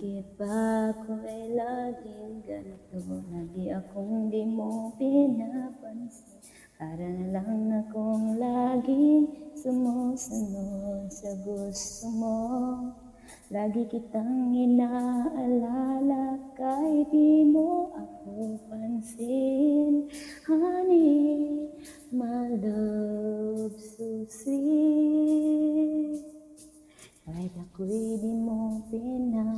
Bakit ba ako'y laging ganito Na di akong di mo pinapansin. Para na lang akong laging sumusunod sa gusto mo. Lagi kitang inaalala kahit di mo ako pansin. Honey, my love so sweet kahit ako'y di mo pinapansin,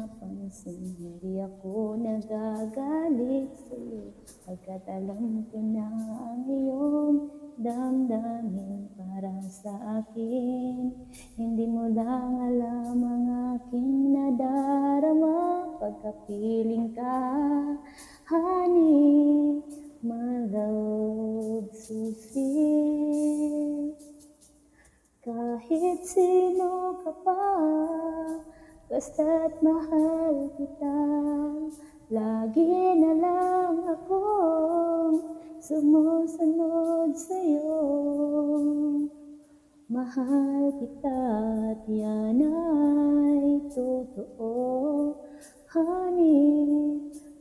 hindi ako nagagalit sa'yo. Pagkat alam ko na ang iyong damdamin para sa akin. Hindi mo lang alam ang aking nadarama pagkapiling ka. Honey, my love sweet. Kahit sino ka pa, basta't mahal kita. Lagi na lang akong sumusunod sa'yo. Mahal kita at yan ay totoo. Honey,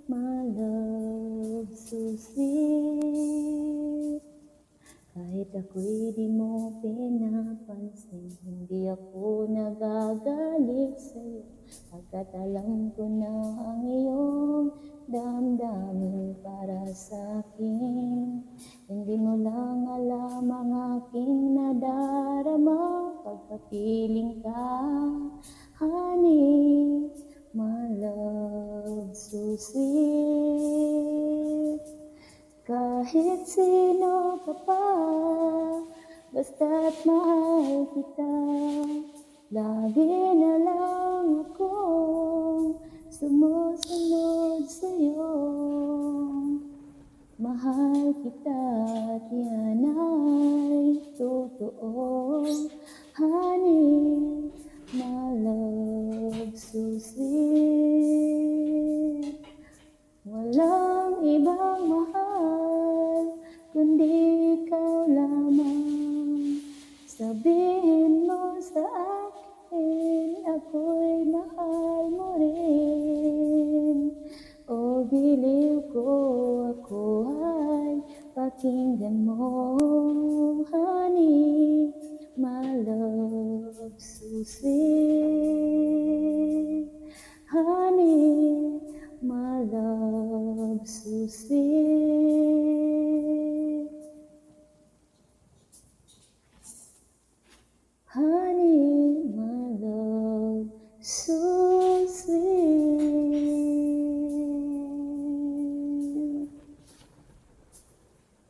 my love so. Kahit ako'y di mo pinapansin, hindi ako nagagalit sa'yo. Pagkat alam ko na ang iyong damdamin para sa akin. Hindi mo lang alam ang aking nadarama pagkapiling ka. Honey, my love so sweet. Kahit sino ka pa, basta't mahal kita. Lagi na lang akong sumusunod sa'yo. Mahal kita at ay totoo. Honey, my love so sweet. Walang ibang mahal, kundi lamang. Sabihin mo sa akin, ako'y mahal mo rin. O biliw ko, ako ay pakinggan mo, honey, my love sweet. Honey, my love so Honey, my love so